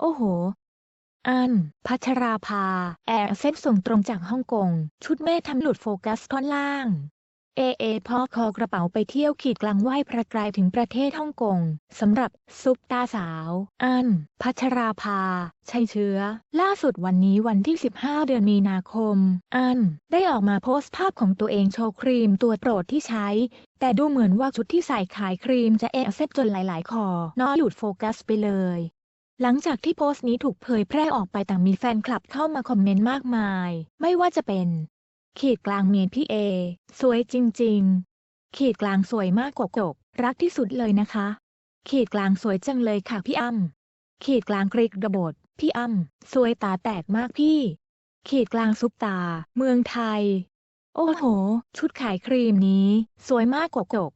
โอ้โห อัน พัชราภา แอร์เซ็ตส่งตรงจากฮ่องกง ชุดแม่ทำหลุดโฟกัสท่อนล่าง เอเอพ่อคอกระเป๋าไปเที่ยวขีดกลางไหว้พระไกลถึงประเทศฮ่องกงสำหรับซุปตาสาว อัน พัชราภา ชัยเชื้อ ล่าสุดวันนี้วันที่ 15 เดือนมีนาคม อัน ได้ออกมาโพสต์ภาพของตัวเองโชว์ครีมตัวโปรดที่ใช้ แต่ดูเหมือนว่าชุดที่ใส่ขายครีมจะเอเซ็ตจนหลาย ๆ คอนอหลุดโฟกัสไปเลย หลังจากที่โพสต์นี้ถูกเผยแพร่ออกไปต่างมีแฟนคลับเข้ามาคอมเมนต์มากมาย ไม่ว่าจะเป็น ขีดกลางเมียพี่เอ สวยจริง ๆ ขีดกลางสวยมากกว่ากกรักที่สุดเลยนะคะ ขีดกลางสวยจังเลยค่ะพี่อ้ำขีดกลางกริกระบดพี่อ้ำสวยตาแตกมากพี่ ขีดกลางซุปตา เมืองไทย โอ้โห ชุดขายครีมนี้ สวยมากกว่ากก